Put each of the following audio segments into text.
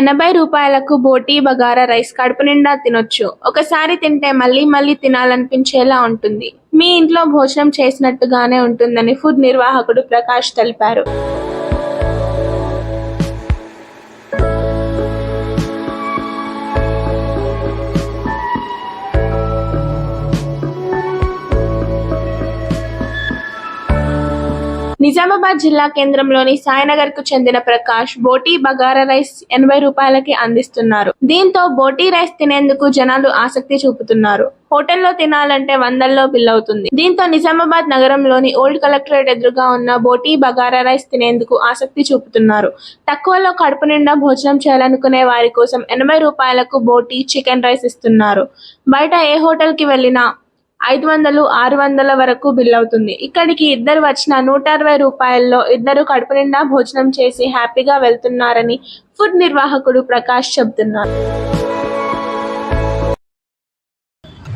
ఎనభై రూపాయలకు బోటీ బగారా రైస్ కడుపు నిండా తినొచ్చు. ఒకసారి తింటే మళ్ళీ మళ్ళీ తినాలనిపించేలా ఉంటుంది. మీ ఇంట్లో భోజనం చేసినట్టుగానే ఉంటుందని ఫుడ్ నిర్వాహకుడు ప్రకాష్ తెలిపారు. నిజామాబాద్ జిల్లా కేంద్రంలోని సాయినగర్కు చెందిన ప్రకాష్ బోటీ బగారా రైస్ ఎనభై రూపాయలకి అందిస్తున్నారు. దీంతో బోటీ రైస్ తినేందుకు జనాలు ఆసక్తి చూపుతున్నారు. హోటల్లో తినాలంటే వందల్లో బిల్ అవుతుంది దీంతో నిజామాబాద్ నగరంలోని ఓల్డ్ కలెక్టరేట్ ఎదురుగా ఉన్న బోటీ బగారా రైస్ తినేందుకు ఆసక్తి చూపుతున్నారు. తక్కువలో కడుపు నిండా భోజనం చేయాలనుకునే వారి కోసం ఎనభై రూపాయలకు బోటీ చికెన్ రైస్ ఇస్తున్నారు. బయట ఏ హోటల్కి వెళ్ళినా ఐదు వందలు ఆరు వందల వరకు బిల్ అవుతుంది. ఇక్కడికి ఇద్దరు వచ్చిన నూట అరవై రూపాయల్లో ఇద్దరు కడుపు నిండా భోజనం చేసి హ్యాపీగా వెళ్తున్నారని ఫుడ్ నిర్వాహకుడు ప్రకాష్ చెబుతున్నారు.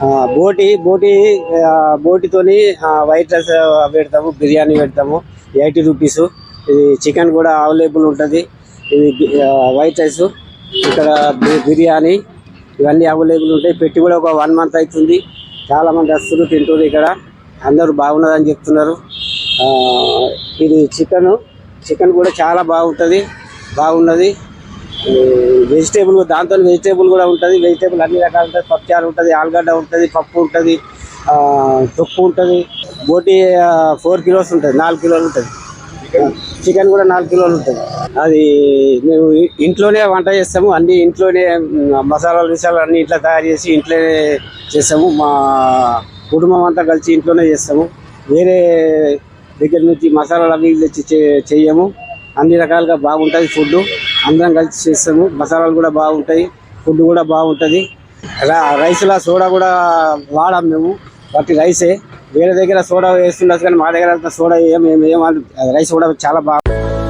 ఆ, బోటి బోటి బోటితోని వైట్ రైస్ పెడతాము బిర్యానీ పెడతాము ఎయిటీ రూపీస్. ఇది చికెన్ కూడా అవైలబుల్ ఉంటుంది. ఇది వైట్ రైస్ ఇక్కడ బిర్యానీ ఇవన్నీ అవైలబుల్ ఉంటాయి. పెట్టి కూడా ఒక వన్ మంత్ అవుతుంది. చాలా మంది వస్తున్నారు తింటున్నారు ఇక్కడ. అందరూ బాగున్నదని చెప్తున్నారు. ఇది చికెన్. చికెన్ కూడా చాలా బాగుంటుంది బాగున్నది. వెజిటేబుల్ దాంతో వెజిటేబుల్ కూడా ఉంటుంది. వెజిటేబుల్ అన్ని రకాలు ఉంటుంది. పప్పుచారు ఉంటుంది ఆలుగడ్డ ఉంటుంది పప్పు ఉంటుంది తొప్పు తొక్కు ఉంటుంది. బోటి ఫోర్ కిలోస్ ఉంటుంది నాలుగు కిలోలు ఉంటుంది. చికెన్ కూడా నాలుగు కిలోలు ఉంటుంది. అది మేము ఇంట్లోనే వంట చేస్తాము అన్ని ఇంట్లోనే మసాలాలు విసాలు అన్ని ఇంట్లో తయారు చేసి ఇంట్లోనే చేస్తాము. మా కుటుంబం అంతా కలిసి ఇంట్లోనే చేస్తాము. వేరే దగ్గర నుంచి మసాలాలు అవి తెచ్చి చేయము. అన్ని రకాలుగా బాగుంటుంది ఫుడ్ అందరం కలిసి చేస్తాము. మసాలాలు కూడా బాగుంటాయి. ఫుడ్ కూడా బాగుంటుంది. రైస్లో సోడా కూడా వాడాం మేము. బట్టి రైసే. వేరే దగ్గర సోడా వేస్తుండొచ్చు కానీ మా దగ్గర సోడా ఏం ఏం ఏం రైస్ కూడా చాలా బాగుంది